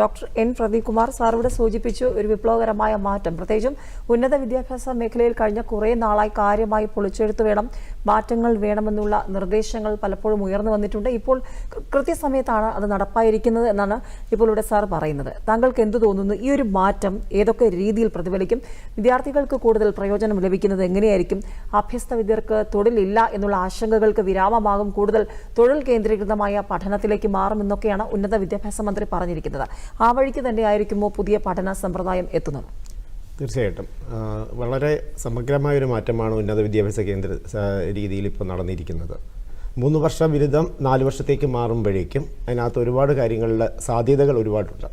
Doctor N Pradeep Kumar sir ഇവിടെ സൂചിപ്പിച്ചു ഒരു വിപ്ലവകരമായ മാറ്റം. പ്രത്യേകിച്ചും ഉന്നത വിദ്യാഭ്യാസ മേഖലയിൽ കഴിഞ്ഞ കുറേ നാളായി കാര്യമായി പൊളിച്ചെഴുത്ത് വേണം മാറ്റങ്ങൾ വേണമെന്നുള്ള നിർദ്ദേശങ്ങൾ പലപ്പോഴും ഉയർന്നു വന്നിട്ടുണ്ട്. ഇപ്പോൾ കൃത്യസമയത്താണ് അത് നടപ്പായിരിക്കുന്നത് എന്നാണ് ഇപ്പോൾ ഇവിടെ സാർ പറയുന്നത്. താങ്കൾക്ക് എന്തു തോന്നുന്നു? ഈ ഒരു മാറ്റം ഏതൊക്കെ രീതിയിൽ പ്രതിഫലിക്കും? വിദ്യാർത്ഥികൾക്ക് കൂടുതൽ പ്രയോജനം ലഭിക്കുന്നത് എങ്ങനെയായിരിക്കും? അഭ്യസ്തവിദ്യർക്ക് തൊഴിലില്ല എന്നുള്ള ആശങ്കകൾക്ക് വിരാമമാകും. കൂടുതൽ തൊഴിൽ കേന്ദ്രീകൃതമായ പഠനത്തിലേക്ക് മാറുമെന്നൊക്കെയാണ് ഉന്നത വിദ്യാഭ്യാസ മന്ത്രി പറഞ്ഞിരിക്കുന്നത്. ആ വഴിക്ക് തന്നെ ആയിരിക്കുമോ പുതിയ പഠന സമ്പ്രദായം എത്തുന്നത്? തീർച്ചയായിട്ടും. വളരെ സമഗ്രമായ ഒരു മാറ്റമാണ് ഉന്നത വിദ്യാഭ്യാസ കേന്ദ്ര രീതിയിൽ ഇപ്പോൾ നടന്നിരിക്കുന്നത്. മൂന്ന് വർഷ ബിരുദം നാല് വർഷത്തേക്ക് മാറുമ്പോഴേക്കും അതിനകത്ത് ഒരുപാട് കാര്യങ്ങളിലെ സാധ്യതകൾ ഒരുപാടുണ്ട്.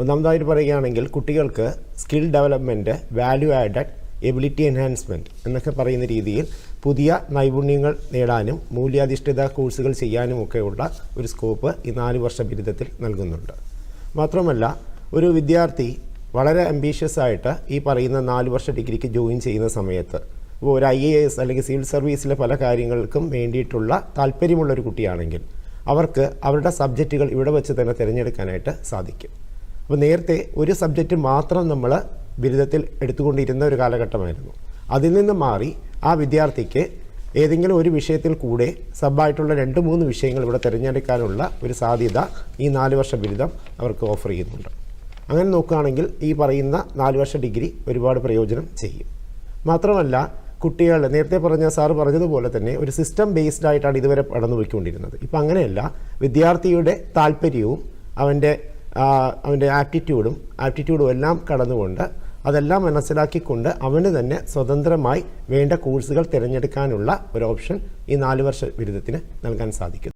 ഒന്നാമതായിട്ട് പറയുകയാണെങ്കിൽ കുട്ടികൾക്ക് skill development value added ability enhancement എന്നൊക്കെ പറയുന്ന രീതിയിൽ പുതിയ നൈപുണ്യങ്ങൾ നേടാനും മൂല്യാധിഷ്ഠിത കോഴ്സുകൾ ചെയ്യാനും ഒക്കെയുള്ള ഒരു സ്കോപ്പ് ഈ നാല് വർഷ ബിരുദത്തിൽ നൽകുന്നുണ്ട്. മാത്രമല്ല ഒരു വിദ്യാർത്ഥി വളരെ അംബീഷ്യസ് ആയിട്ട് ഈ പറയുന്ന നാല് വർഷ ഡിഗ്രിക്ക് ജോയിൻ ചെയ്യുന്ന സമയത്ത് ഇപ്പോൾ ഒരു ഐ എ എസ് അല്ലെങ്കിൽ സിവിൽ സർവീസിലെ പല കാര്യങ്ങൾക്കും വേണ്ടിയിട്ടുള്ള താല്പര്യമുള്ള ഒരു കുട്ടിയാണെങ്കിൽ അവർക്ക് അവരുടെ സബ്ജക്റ്റുകൾ ഇവിടെ വെച്ച് തന്നെ തിരഞ്ഞെടുക്കാനായിട്ട് സാധിക്കും. അപ്പോൾ നേരത്തെ ഒരു സബ്ജക്റ്റ് മാത്രം നമ്മൾ ബിരുദത്തിൽ എടുത്തുകൊണ്ടിരുന്ന ഒരു കാലഘട്ടമായിരുന്നു. അതിൽ നിന്ന് മാറി ആ വിദ്യാർത്ഥിക്ക് ഏതെങ്കിലും ഒരു വിഷയത്തിൽ കൂടെ സബായിട്ടുള്ള രണ്ട് മൂന്ന് വിഷയങ്ങൾ ഇവിടെ തിരഞ്ഞെടുക്കാനുള്ള ഒരു സാധ്യത ഈ നാല് വർഷ ബിരുദം അവർക്ക് ഓഫർ ചെയ്യുന്നുണ്ട്. അങ്ങനെ നോക്കുകയാണെങ്കിൽ ഈ പറയുന്ന നാല് വർഷ ഡിഗ്രി ഒരുപാട് പ്രയോജനം ചെയ്യും. മാത്രമല്ല കുട്ടികൾ നേരത്തെ പറഞ്ഞ സാറ് പറഞ്ഞതുപോലെ തന്നെ ഒരു സിസ്റ്റം ബേസ്ഡ് ആയിട്ടാണ് ഇതുവരെ കടന്നു പോയിക്കൊണ്ടിരുന്നത് ഇപ്പം അങ്ങനെയല്ല വിദ്യാർത്ഥിയുടെ താല്പര്യവും അവന്റെ അവന്റെ ആപ്റ്റിറ്റ്യൂഡും ആപ്റ്റിറ്റ്യൂഡും എല്ലാം കടന്നുകൊണ്ട് അതെല്ലാം മനസ്സിലാക്കിക്കൊണ്ട് അവന് തന്നെ സ്വതന്ത്രമായി വേണ്ട കോഴ്സുകൾ തിരഞ്ഞെടുക്കാനുള്ള ഒരു ഓപ്ഷൻ ഈ നാല് വർഷ ബിരുദത്തിന് നൽകാൻ സാധിക്കും